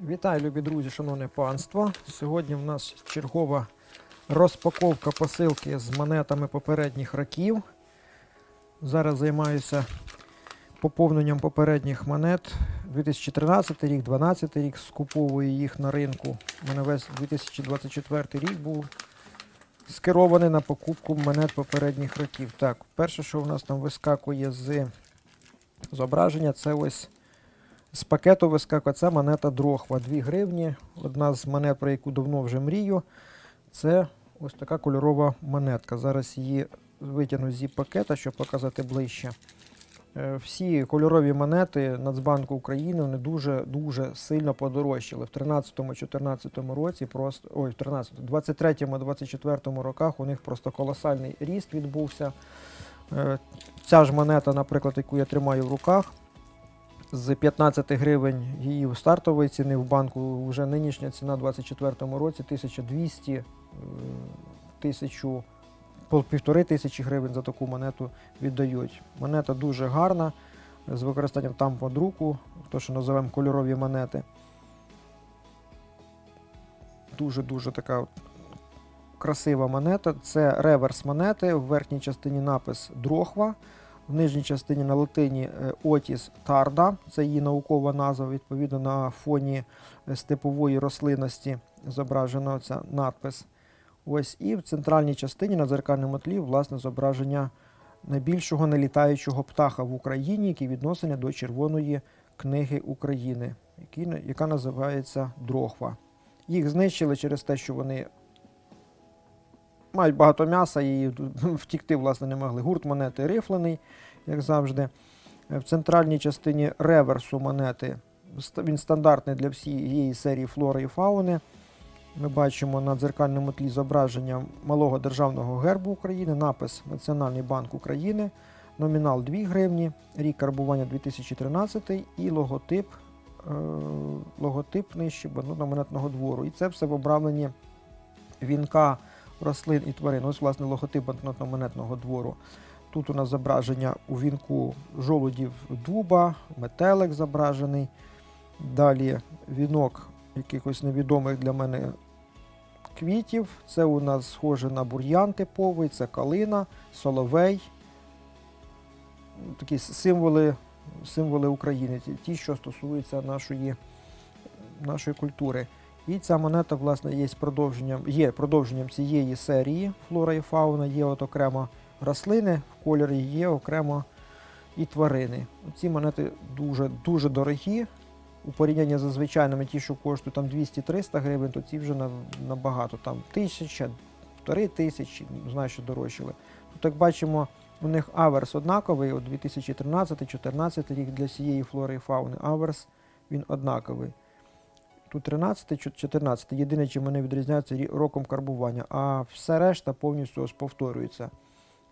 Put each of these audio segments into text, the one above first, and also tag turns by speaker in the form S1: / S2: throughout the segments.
S1: Вітаю, любі друзі, шановне панство. Сьогодні в нас чергова розпаковка посилки з монетами попередніх років. Зараз займаюся поповненням попередніх монет. 2013 рік, 2012 рік, скуповую їх на ринку. У мене весь 2024 рік був скерований на покупку монет попередніх років. Так, перше, що в нас там вискакує з зображення, це ось з пакету вискакує це монета Дрохва 2 гривні. Одна з монет, про яку давно вже мрію. Це ось така кольорова монетка. Зараз її витягну з пакета, щоб показати ближче. Е, Всі кольорові монети Нацбанку України вони дуже дуже сильно подорожчали. В 13-14 році просто ой, в 13, 23-24 роках у них просто колосальний ріст відбувся. Е, Ця ж монета, наприклад, яку я тримаю в руках, з 15 гривень її стартової ціни в банку вже нинішня ціна у 2024 році 1200 е, тисячу півтори тисячі гривень за таку монету віддають. Монета дуже гарна з використанням тамподруку, то що називаємо кольорові монети. Дуже-дуже така красива монета. Це реверс монети. В верхній частині напис Дрохва. В нижній частині на латині е, Отіс Тарда, це її наукова назва, відповідно на фоні е, степової рослинності зображено ця надпис. Ось і в центральній частині на дзеркальному тлі власне зображення найбільшого нелітаючого птаха в Україні, який відноситься до Червоної книги України, яка називається Дрохва. Їх знищили через те, що вони мають багато м'яса і втікти власне не могли. Гурт монети рифлений, як завжди. Е, В центральній частині реверсу монети він стандартний для всієї серії флори і фауни. Ми бачимо на дзеркальному тлі зображення малого державного гербу України, напис Національний банк України, номінал 2 гривні, рік карбування 2013 і логотип, е, логотип нижче банкнотно-монетного двору. І це все в обрамленні вінка рослин і тварин. Ось, власне, логотип банкнотно-монетного двору. Тут у нас зображення у вінку жолудів дуба, метелик зображений. Далі вінок якихось невідомих для мене квітів. Це у нас схоже на бур'ян типовий, це калина, соловей. Такі символи, символи України, ті- що стосуються нашої, нашої культури. І ця монета, власне, є продовженням, є продовженням цієї серії флора і фауна. Є от окремо рослини в кольорі, є окремо і тварини. Ці монети дуже, дуже дорогі. У порівнянні з звичайними, ті, що коштують там 200-300 гривень, то ці вже набагато там тисяча, півтори тисячі, знаю, що дорожчали. Тут, як бачимо, у них аверс однаковий, от 2013-2014 рік для всієї флори і фауни. Аверс він однаковий. Тут 13, 14. Єдине, чим вони відрізняються роком карбування, а все решта повністю ось повторюється.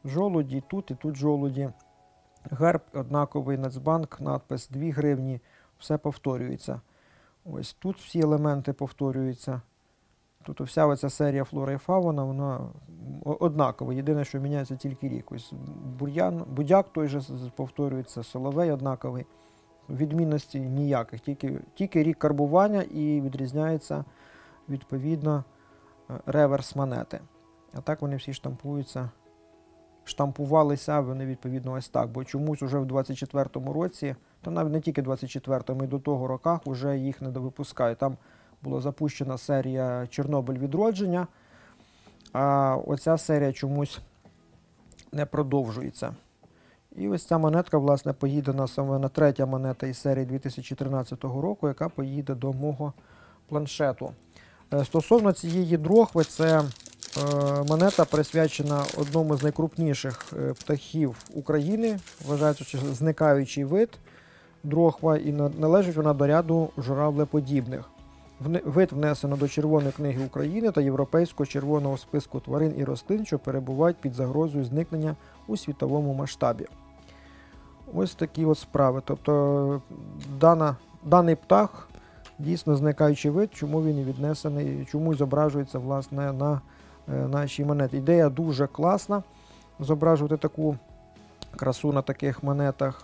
S1: Жолуді тут і тут жолуді. Герб однаковий, Нацбанк, надпис 2 гривні, все повторюється. Ось тут всі елементи повторюються. Тут вся оця серія флора і фауна, вона однакова. Єдине, що міняється тільки рік. Ось бур'ян, будяк той же повторюється, соловей однаковий. Відмінності ніяких, тільки, тільки рік карбування і відрізняється відповідно е, реверс монети. А так вони всі штампуються, штампувалися вони відповідно ось так. Бо чомусь уже в 24-му році, та навіть не тільки 24-му, і до того роках вже їх не довипускають. Там була запущена серія Чорнобиль відродження, а оця серія чомусь не продовжується. І ось ця монетка, власне, поїде на саме на третя монета із серії 2013 року, яка поїде до мого планшету. Е, Стосовно цієї дрохви, це е, монета присвячена одному з найкрупніших е, птахів України. Вважається, що зникаючий вид дрохва, і належить вона до ряду журавлеподібних. Вид внесено до Червоної книги України та Європейського червоного списку тварин і рослин, що перебувають під загрозою зникнення у світовому масштабі. Ось такі от справи. Тобто дана, даний птах дійсно зникаючий вид, чому він і віднесений, чому зображується власне на е, нашій монеті. Ідея дуже класна. Зображувати таку красу на таких монетах.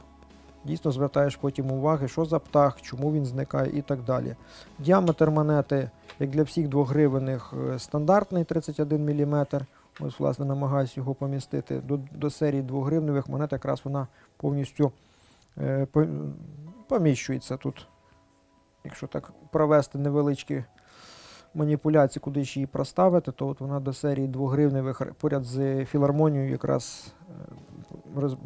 S1: Дійсно звертаєш потім уваги, що за птах, чому він зникає і так далі. Діаметр монети, як для всіх двогривенних, е, стандартний 31 мм. Ось, власне, намагаюся його помістити. До, до серії двогривневих монет якраз вона повністю е, поміщується тут. Якщо так провести невеличкі маніпуляції, куди ж її проставити, то от вона до серії двогривневих р- поряд з філармонією якраз е, роз-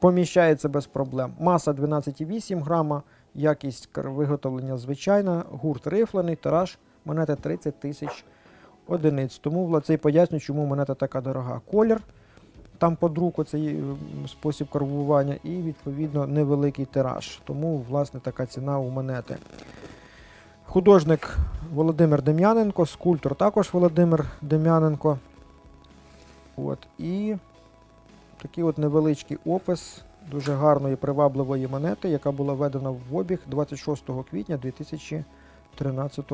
S1: поміщається без проблем. Маса 12,8 грама, якість виготовлення звичайна, гурт рифлений, тираж монети 30 тисяч одиниць. Тому це і пояснює, чому монета така дорога. Колір там по друку цей е, спосіб карбування і відповідно невеликий тираж. Тому, власне, така ціна у монети. Художник Володимир Дем'яненко, скульптор також Володимир Дем'яненко. От, і такий от невеличкий опис дуже гарної привабливої монети, яка була введена в обіг 26 квітня 2013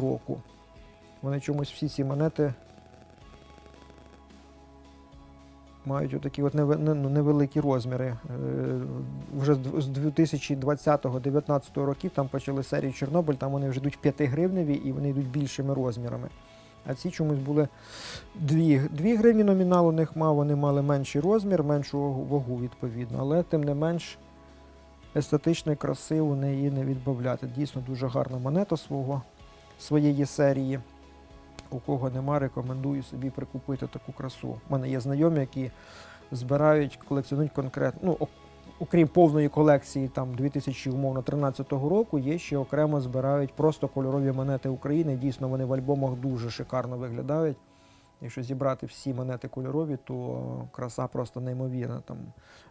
S1: року. Вони чомусь всі ці монети мають отакі от ну, невеликі розміри. Е, Вже з 2020-2019 років там почали серію Чорнобиль, там вони вже йдуть 5 гривневі і вони йдуть більшими розмірами. А ці чомусь були 2, 2 гривні номінал у них мав, вони мали менший розмір, меншу вагу відповідно, але тим не менш естетичної краси у неї не відбавляти. Дійсно дуже гарна монета свого, своєї серії. У кого нема, рекомендую собі прикупити таку красу. У мене є знайомі, які збирають, колекціонують конкретно. Ну, окрім повної колекції там 2013 року, є ще окремо збирають просто кольорові монети України. Дійсно, вони в альбомах дуже шикарно виглядають. Якщо зібрати всі монети кольорові, то краса просто неймовірна. Там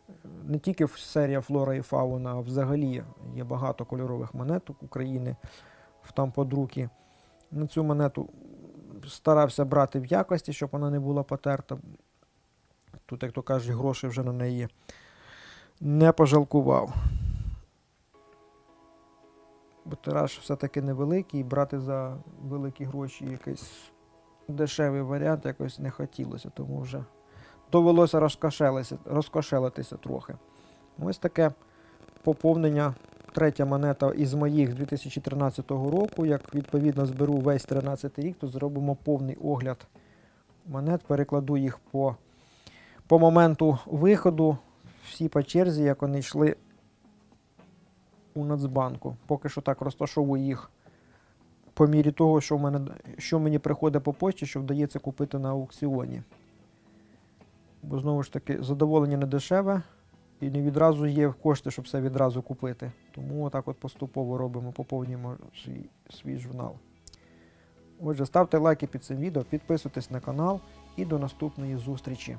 S1: е, не тільки серія Флора і Фауна, а взагалі є багато кольорових монет України в там подруки. На цю монету старався брати в якості, щоб вона не була потерта. Тут, як то кажуть, гроші вже на неї не пожалкував. Бо все-таки невеликий, і брати за великі гроші якийсь дешевий варіант якось не хотілося, тому вже довелося розкошелитися трохи. Ось таке поповнення. Третя монета із моїх з 2013 року. Як відповідно зберу весь 13 рік, то зробимо повний огляд монет, перекладу їх по, по моменту виходу, всі по черзі, як вони йшли у Нацбанку. Поки що так розташовую їх по мірі того, що, в мене, що мені приходить по почті, що вдається купити на аукціоні. Бо знову ж таки, задоволення не дешеве. І не відразу є кошти, щоб все відразу купити. Тому отак от поступово робимо, поповнюємо свій, свій журнал. Отже, ставте лайки під цим відео, підписуйтесь на канал і до наступної зустрічі.